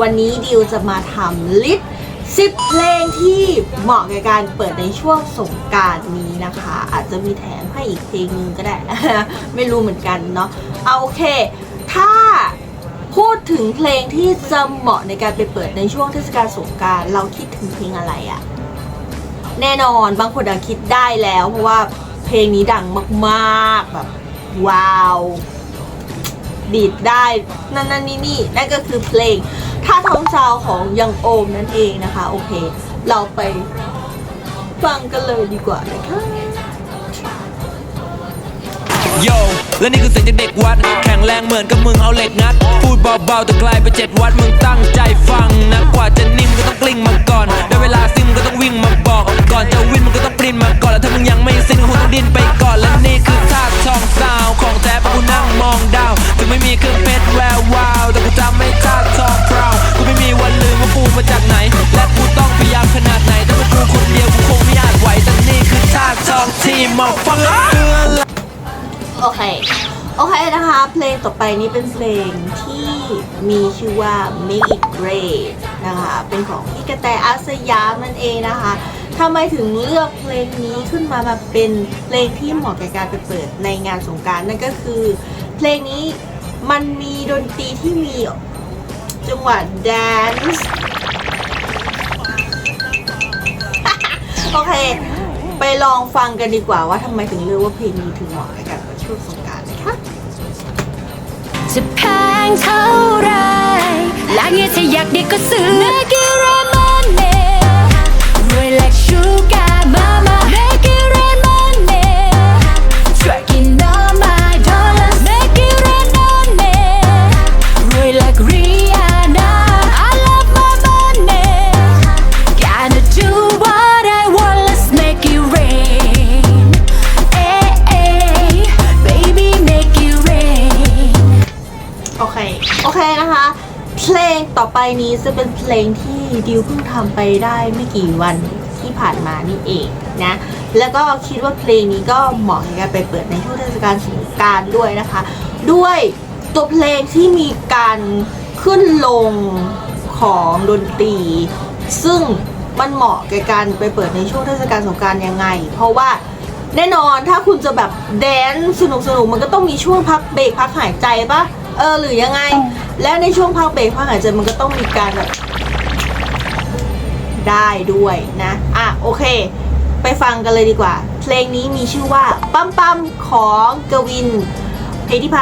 วันนี้ดิวจะมาทำลิสต์10เพลงที่เหมาะกับการเปิดในช่วงสงการนี้นะคะ อาจจะมีแถมให้อีกเพลงนึงก็ได้ ไม่รู้เหมือนกันเนาะเอาโอเค ถ้าพูดถึงเพลงที่จะเหมาะในการไปเปิดในช่วงเทศกาลสงการเราคิดถึงเพลงอะไรอะแน่นอนบางคนอาจคิดได้แล้วเพราะว่าเพลงนี้ดังมากๆแบบว้าว ดีดได้นั่นนั่นนี่นี่นั่นก็คือเพลง ท่าท้องซาวของยังโอมนั่นเองนะคะ โอเค เราไปฟังกันเลยดีกว่านะคะ โยและนี่คือเสียงจากเด็กวัด แข็งแรงเหมือนกับมึงเอาเหล็กงัด พูดเบาๆแต่ไกลไปเจ็ดวัดมึงตั้งใจฟังนะกว่าจะนิ่มก็ต้องกลิ้งมาก่อนได้เวลาซิมงก็ต้องวิ่งมาบอก ก่อนจะวิ่งมึงก็ต้องปรินมาก่อน แล้วถ้ามึงยังไม่สิ้นก็คงต้องดิ้นไปก่อนและนี่คือท่าทองซาวของแท้เพราะกูนั่งมองดาวถึงไม่มีเครื่องเพชรแวววาวแต่กูจำไม่ท่าทองพราว เคนะคะ เพลงต่อไปนี้เป็นเพลงที่มีชื่อว่า Make It Great นะคะ เป็นของพี่กระแตอาสยามนั่นเองนะคะทำไมถึงเลือกเพลงนี้ขึ้นมามาเป็นเพลงที่เหมาะกับการไปเปิดในงานสงการนั่นก็คือ เพลงนี้มันมีดนตรีที่มีจังหวะแดนซ์โอเค ไปลองฟังกันดีกว่าว่าทำไมถึงเลือกว่าเพลงนี้ถึงเหมาะกับการเปิดช่วงสงการนะคะ จะแพงเท่าไรและเงี้ยถ้าอยากได้ก็ซื้อเนื้อกิรามอนเน่รวยแลกชูการ์มามา จะเป็นเพลงที่ดิวเพิ่งทำไปได้ไม่กี่วันที่ผ่านมานี่เองนะ แล้วก็คิดว่าเพลงนี้ก็เหมาะในการไปเปิดในช่วงเทศกาลสงการด้วยนะคะ ด้วยตัวเพลงที่มีการขึ้นลงของดนตรี ซึ่งมันเหมาะกับการไปเปิดในช่วงเทศกาลสงการยังไง เพราะว่าแน่นอนถ้าคุณจะแบบแดนสนุกสนุกมันก็ต้องมีช่วงพักเบรกพักหายใจปะ เออหรือยังไง แล้วในช่วงพักเบรกพักหายใจมันก็ต้องมีการแบบได้ด้วยนะ อะโอเค ไปฟังกันเลยดีกว่า เพลงนี้มีชื่อว่า ปั๊มปั๊มของกวินเพลงที่ไพ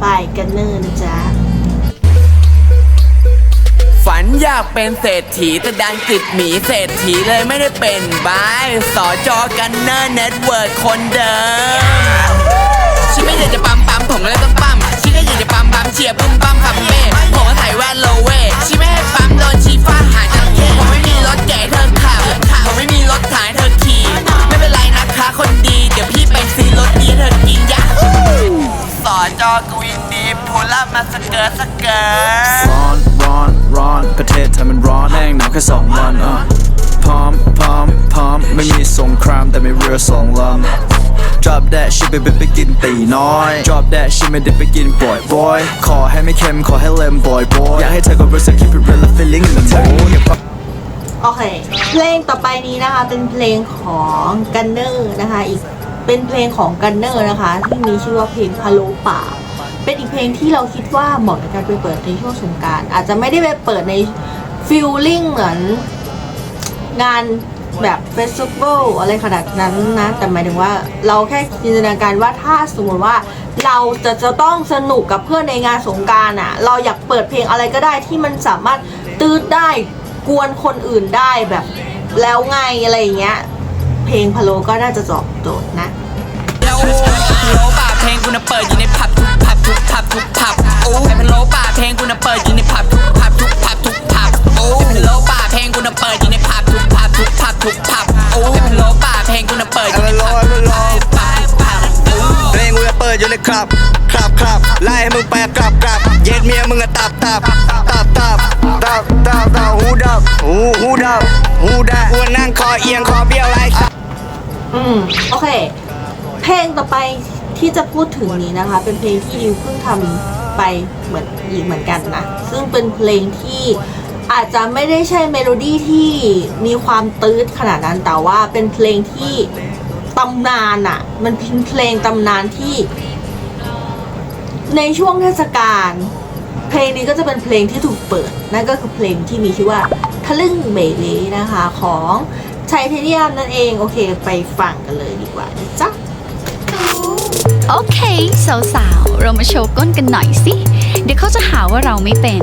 ไปกันเนอร์นะจ๊ะ ฝันอยากเป็นเศรษฐีแต่ดันติดหมีเศรษฐีเลยไม่ได้เป็นบายสอจอกันเนอร์เน็ตเวิร์ดคนเดิม ฉันไม่อยากจะปั๊มปั๊มผมก็เลยต้องปั๊ม เชียร์ปุ้มปั๊มคัมเบ้ผมก็ใส่แว่นโลเว่ฉันไม่ให้ปั๊มโดนชี้ฟ้าหาจังเกผมไม่มีรถแก่เธอขับผมไม่มีรถถ่ายเธอขี่ไม่เป็นไรนะคะคนดี เดี๋ยวพี่ไปซื้อรถนี้เธอกินยาสอจอกวินดีพูล่ามาสเกิร์ตสเกิร์ตร้อนร้อนร้อนประเทศไทยมันร้อนแห้งหนาวแค่สองวันอะพร้อมพร้อมพร้อมไม่มีสงครามแต่มีเรือสองลำ drop that shit ไปไปไปกินตีน้อย drop that shit ไม่ได้ไปกินบ่อยบ่อยขอให้ไม่เค็มขอให้เล็มบ่อยบ่อยอยากให้เธอก็รู้สึก keep it real feeling in the mood อโอเค เพลงต่อไปนี้นะคะเป็นเพลงของกันเนอร์นะคะอีกเป็นเพลงของกันเนอร์นะคะ ที่มีชื่อว่าเพลงพะโลป่า เป็นอีกเพลงที่เราคิดว่าเหมาะในการไปเปิดในช่วงสงการอาจจะไม่ได้ไปเปิดในฟิลลิ่งเหมือนงาน แบบเฟสติวัลอะไรขนาดนั้นนะ แต่หมายถึงว่าเราแค่จินตนาการว่าถ้าสมมติว่า เราจะจะต้องสนุกกับเพื่อนในงานสงการอะ เราอยากเปิดเพลงอะไรก็ได้ที่มันสามารถตืดได้กวนคนอื่นได้แบบแล้วไงอะไรอย่างเงี้ย เพลงพะโลก็น่าจะตอบโจทย์นะแล้วโอ้โลป่าเพลงกูน่ะเปิดอยู่ในผับทุกผับทุกผับทุกผับโอ้ไอ้พะโลป่าเพลงกูน่ะเปิดอยู่ในผับทุกผับทุกผับทุกผับโอ้ไอ้พะโลป่าเพลงกูน่ะเปิดอยู่ในผับทุกผับ ทุกผับทุกผับโอ้ไอ้พะโลป่าเพลงกูน่ะเปิดอยู่ในผับทุกผับทุกผับโอ้เพลงกูจะเปิดอยู่ในคลับคลับคลับไล่ให้มึงไปกลับกลับเย็ดเมียมึงอะตับตับตับตับตับตับตับหูดับหูหูดับหูดับกูนั่งคอเอียงคอเบี้ยวไรอืมโอเค เพลงต่อไปที่จะพูดถึงนี้นะคะ เป็นเพลงที่ดิวเพิ่งทำไปเหมือนอีกเหมือนกันนะ ซึ่งเป็นเพลงที่ อาจจะไม่ได้ใช่เมโลดี้ที่มีความตื้ดขนาดนั้นแต่ว่าเป็นเพลงที่ตำนานอะมันเป็นเพลงตำนานที่ ในช่วงเทศกาลเพลงนี้ก็จะเป็นเพลงที่ถูกเปิด นั่นก็คือเพลงที่มีชื่อว่าทะลึ่งเบลีนะคะของไทเทเนียมนั่นเอง โอเคไปฟังกันเลยดีกว่าจ๊ะโอเคสาวๆ เรามาโชว์ก้นกันหน่อยสิ เดี๋ยวเขาจะหาว่าเราไม่เป็น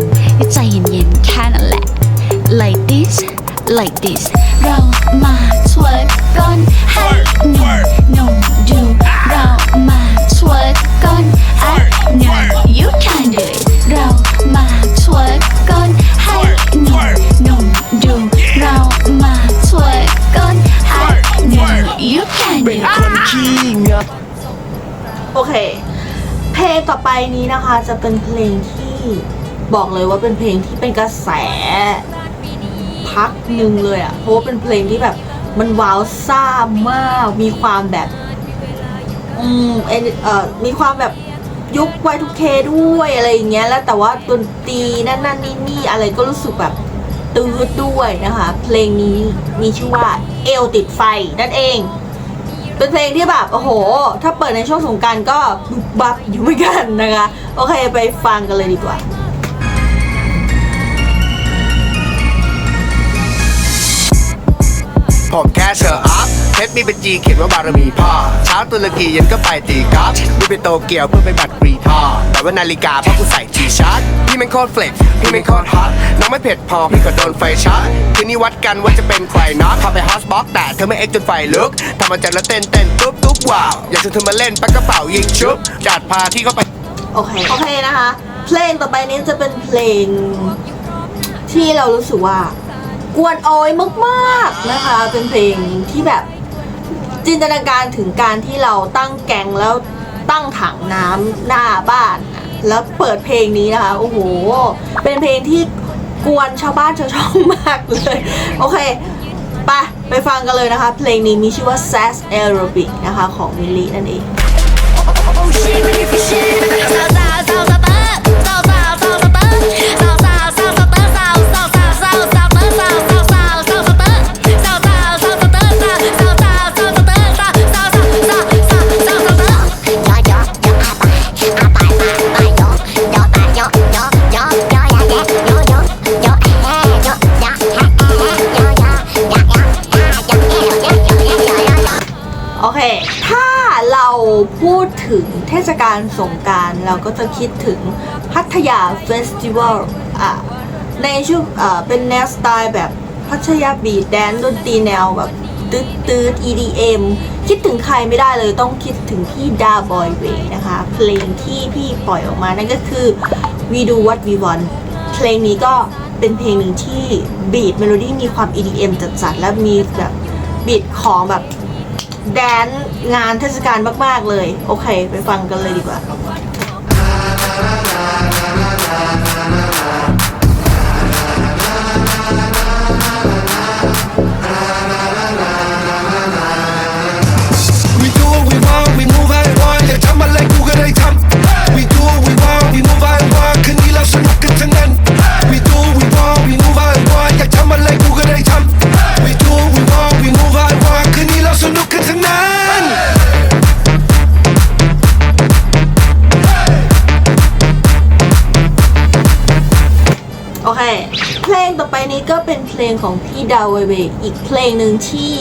ใจเย็นๆ แค่นั้น like this like this เรามา twerk ก้นให้หนุ่มหนุ่มๆดูเรามา twerk ก้น I know you can do it เรามา twerk ก้นให้หนุ่มหนุ่มๆดูเรามา twerk ก้น I know you can do it โอเค เพลงต่อไปนี้นะคะจะเป็นเพลงที่บอกเลยว่าเป็นเพลงที่เป็นกระแส พักหนึ่งเลยอะ่ะ เพราะว่าเป็นเพลงที่แบบมันว้าวซ่ามาก มีความแบบ อืมเอเอมีความแบบยุค Y2K ด้วยอะไรอย่างเงี้ย แล้วแต่ว่าดนตรีนั่นนั่นนี่นี่อะไรก็รู้สึกแบบตื้ดด้วยนะคะ เพลงนี้มีชื่อว่าเอวติดไฟนั่นเอง เป็นเพลงที่แบบ โอ้โห ถ้าเปิดในช่วงสงการก็บุบบับอยู่เหมือนกันนะคะ โอเคไปฟังกันเลยดีกว่า ผมแค่เชอร์อัพเพชรมีเป็นจีเขียนว่าบารมีพ่อเช้าตุรกีเย็นก็ไปตีกอล์ฟบินไปโตเกียวเพื่อไปบัตรฟรีทอแต่ว่านาฬิกาเพราะกูใส่ทีชาร์ตพี่แม่งโคตรเฟล็กพี่แม่งโคตรฮอตน้องไม่เผ็ดพอพี่ก็โดนไฟช็อตคืนนี้วัดกันว่าจะเป็นใครน็อกพาไปฮอสบ็อกแต่เธอไม่เอ็กจนไฟลุกทำมาจัดแล้วเต้นเต้นตุ๊บตุ๊บว้าวอยากชวนเธอมาเล่นปักกระเป๋ายิงชุบจัดพาที่เข้าไปโอเคโอเคนะคะ เพลงต่อไปนี้จะเป็นเพลงที่เรารู้สึกว่า กวนโอยมากๆนะคะ เป็นเพลงที่แบบจินตนาการถึงการที่เราตั้งแกงแล้วตั้งถังน้ำหน้าบ้านนะแล้วเปิดเพลงนี้นะคะ โอ้โห เป็นเพลงที่กวนชาวบ้านชาวช่องมากเลย โอเคไปไปฟังกันเลยนะคะ เพลงนี้มีชื่อว่า Sass Aerobic นะคะ ของมิลลี่นั่นเอง ศกาลสงการเราก็จะคิดถึงพัทยาเฟสติวัลอะในช่วงอ่าเป็นแนวสไตล์แบบพัทยาบีดแดนดนตรีแนวแบบตืดตืด EDM คิดถึงใครไม่ได้เลยต้องคิดถึงพี่ดาบอยเวนะคะ เพลงที่พี่ปล่อยออกมานั่นก็คือ We Do What We Want เพลงนี้ก็เป็นเพลงหนึ่งที่บีดเมโลดี้มีความ EDM จัดๆ และมีแบบบีดของแบบ แดนงานเทศกาลมาก ๆ เลย โอเค ไปฟังกันเลยดีกว่า ของพี่ดาวเวเวอีกเพลงหนึ่งที่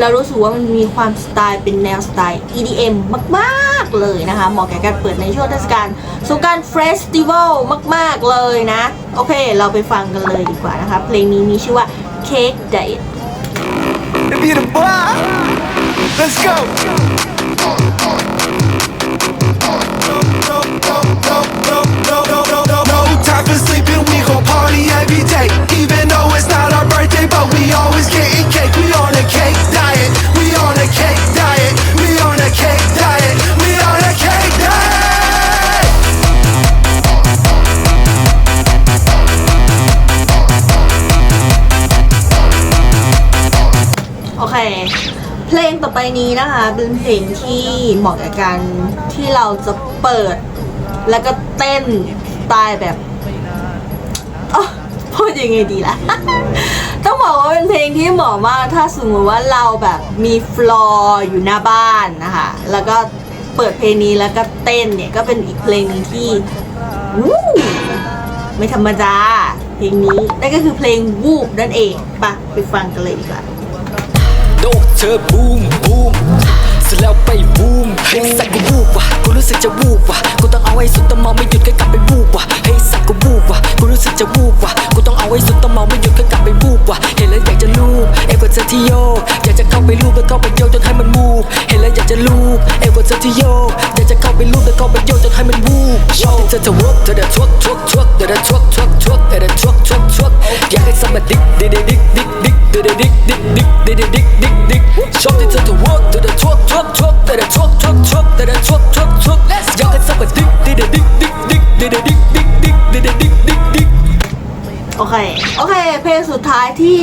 เรารู้สึกว่ามันมีความสไตล์เป็นแนวสไตล์ EDM มากๆเลยนะคะ เหมาะแก่การเปิดในช่วงเทศกาลสงการเฟสติวัลมากๆเลยนะ โอเค เราไปฟังกันเลยดีกว่านะคะ เพลงนี้มีชื่อว่า Cake Diet If you the boy Let's go No time for sleeping, we gon' party every day. Our birthday, but we always getting cake. We on a cake diet. We on a cake diet. We on a cake diet. We on a cake diet. โอเค เพลงต่อไปนี้นะคะเป็นเพลงที่เหมาะกับการที่เราจะเปิด แล้วก็เต้นสไตล์แบบอ๊ะ พูดยังไงดีล่ะ ต้องบอกว่าเป็นเพลงที่เหมาะมาก ถ้าสมมติว่าเราแบบมีฟลอร์อยู่หน้าบ้านนะคะ แล้วก็เปิดเพลงนี้แล้วก็เต้นเนี่ยก็เป็นอีกเพลงหนึ่งที่วู้ไม่ธรรมดาเพลงนี้นั่นก็คือเพลงวูบนั่นเองไปะไปฟังกันเลยดีกว่าโดกเธอบูมบูมเสร็จแล้วไปบูมเฮ้ยสักกูวูบว่ะกูรู้สึกจะวูบว่ะกูต้องเอาให้สุดต้องเมาไม่หยุดก็กลับไปวูบว่ะเฮ้ยสักกู ดี๋ยวจะชกชกชกเดี๋ยวจะชกชกชกอยากให้สมัดิกดิดิดิกดิกดิกดิดิดิกดิกดิกดิดิดิกดิกดิกชอบที่เธอจะวกเดี๋ยวจะชกชกชกเดี๋ยวจะชกชกชกเดี๋ยวจะชกชกชกอยากให้สมัดิกดิดิดิกดิกดิกดิดิดิกดิกดิกดิดิดิกดิกดิกโอเค โอเค เพลงสุดท้ายที่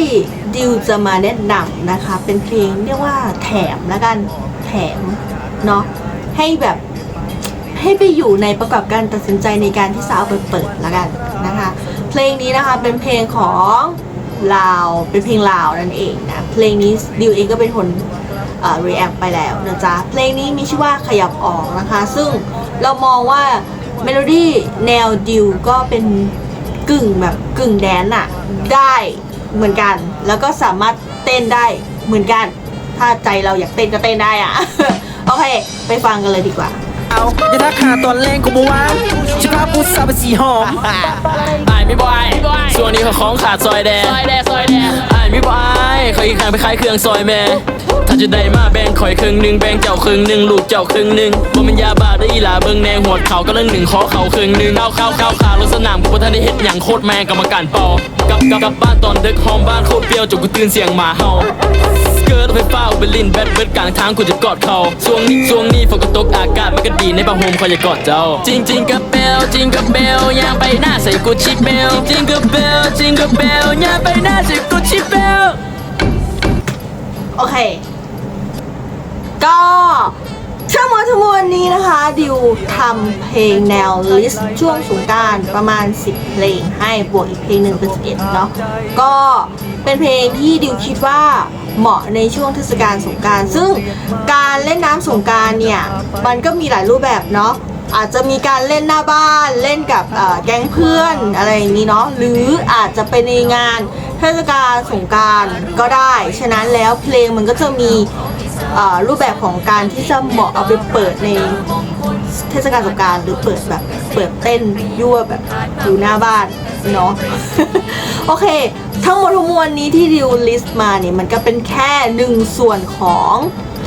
ดิวจะมาแนะนำนะคะ เป็นเพลงเรียกว่าแถมละกัน แถม เนาะ ให้แบบ ให้ไปอยู่ในประกอบการตัดสินใจในการที่จะเอาไปเปิดแล้วกันนะคะ เพลงนี้นะคะเป็นเพลงของลาวเป็นเพลงลาวนั่นเองนะเพลงนี้ดิวเองก็เป็นคนเอ่อ react ไปแล้วนะจ๊ะเพลงนี้มีชื่อว่าขยับออกนะคะ ซึ่งเรามองว่าเมโลดี้แนวดิวก็เป็นกึ่งแบบกึ่งแดนอะได้เหมือนกัน แล้วก็สามารถเต้นได้เหมือนกัน ถ้าใจเราอยากเต้นก็เต้นได้อะโอเค ไปฟังกันเลยดีกว่า เอาอย่าทักหาตอนแรงกูบอกว่าชิพาปูสาวเป็นสีหอมไอ้ไม่บอยช่วงนี้เขาของขาดซอยแดงซอยแดงซอยแดงไอ้ไม่บอยเขาอีกครั้งไปขายเครื่องซอยแม่ถ้าจะได้มาแบ่งข่อยครึ่งหนึ่งแบ่งเจ้าครึ่งหนึ่งลูกเจ้าครึ่งหนึ่งบ่มันยาบาได้อีหลาเบิ่งแนงหัวเขาก็เรื่องหนึ่งขอเขาครึ่งหนึ่งเข้าเข้าเข้าขาลงสนามกูบ่ทันได้เฮ็ดหยังโคตรแม่งกรรมการเป่ากลับกลับกลับบ้านตอนดึกห้องบ้านโคตรเปรี้ยวจนกูตื่นเสียงหมาเห่า เกิดไฟฟ้าอุเบลินแบดเบิร์ดกลางทางกูจะกอดเขาช่วงนี้ช่วงนี้ฝนก็ตกอากาศมันก็ดีในบ้าห่มคอยจะกอดเจ้า จริงจริงกับเบลจริงกับเบลย่างไปหน้าใส่กุชชี่เบลจริงกับเบลจริงกับเบลย่างไปหน้าใส่กุชชี่เบลโอเค ก็ ทั้งหมดทั้งมวลนี้นะคะ ดิวทำเพลงแนวลิสต์ช่วงสงการประมาณ 10 เพลงให้บวกอีกเพลงหนึ่งเป็น11เนาะก็เป็นเพลงที่ดิวคิดว่าเหมาะในช่วงเทศกาลสงการ ซึ่งการเล่นน้ำสงการเนี่ย มันก็มีหลายรูปแบบเนาะอาจจะมีการเล่นหน้าบ้านเล่นกับแก๊งเพื่อนอะไรอย่างนี้เนาะหรืออาจจะเป็นในงานเทศกาลสงการก็ได้ ฉะนั้นแล้วเพลงมันก็จะมี รูปแบบของการที่จะเหมาะเอาไปเปิดในเทศกาลสงการหรือเปิดแบบเปิดเต้นยั่วแบบอยู่หน้าบ้านเนาะโอเค ทั้งหมดทั้งมวลนี้ที่ดิวลิสต์มาเนี่ยมันก็เป็นแค่หนึ่งส่วนของ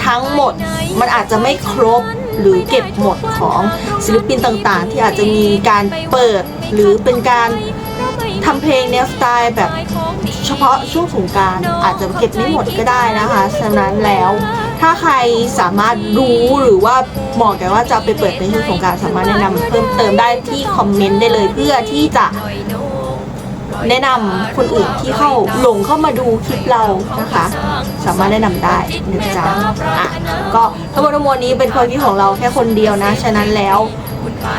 ทั้งหมดมันอาจจะไม่ครบหรือเก็บหมดของศิลปินต่างๆ ที่อาจจะมีการเปิดหรือเป็นการทำเพลงแนวสไตล์แบบ เฉพาะช่วงสงกรารอาจจะเก็บไม่หมดก็ได้นะคะฉะนั้นแล้วถ้าใครสามารถรู้หรือว่าเหมาะแก่ว่าจะเอาไปเปิดในช่วงสงกรารสามารถแนะนำเพิ่มเติมได้ที่คอมเมนต์ได้เลยเพื่อที่จะแนะนำคนอื่นที่เข้าหลงเข้ามาดูคลิปเรานะคะ สามารถแนะนำได้นะจ๊ะอะก็ทั้งหมดทั้งมวลนี้เป็นความคิดของเราแค่คนเดียวนะ ฉะนั้นแล้ว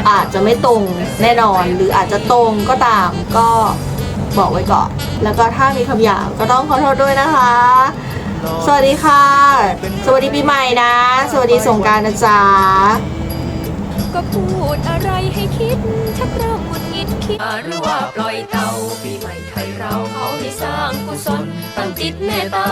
อาจจะไม่ตรงแน่นอนหรืออาจจะตรงก็ตามก็ บอกไว้ก่อน แล้วก็ถ้ามีคำหยาบก็ต้องขอโทษด้วยนะคะ สวัสดีค่ะ สวัสดีปีใหม่นะ สวัสดีสงกรารนะจ๊ะ ก็พูดอะไรให้คิด ชักเริ่มหงุดหงิดคิดหรือว่าปล่อยเตาปีใหม่ไทยเราเขาให้สร้างกุศลตั้งจิตเมตตา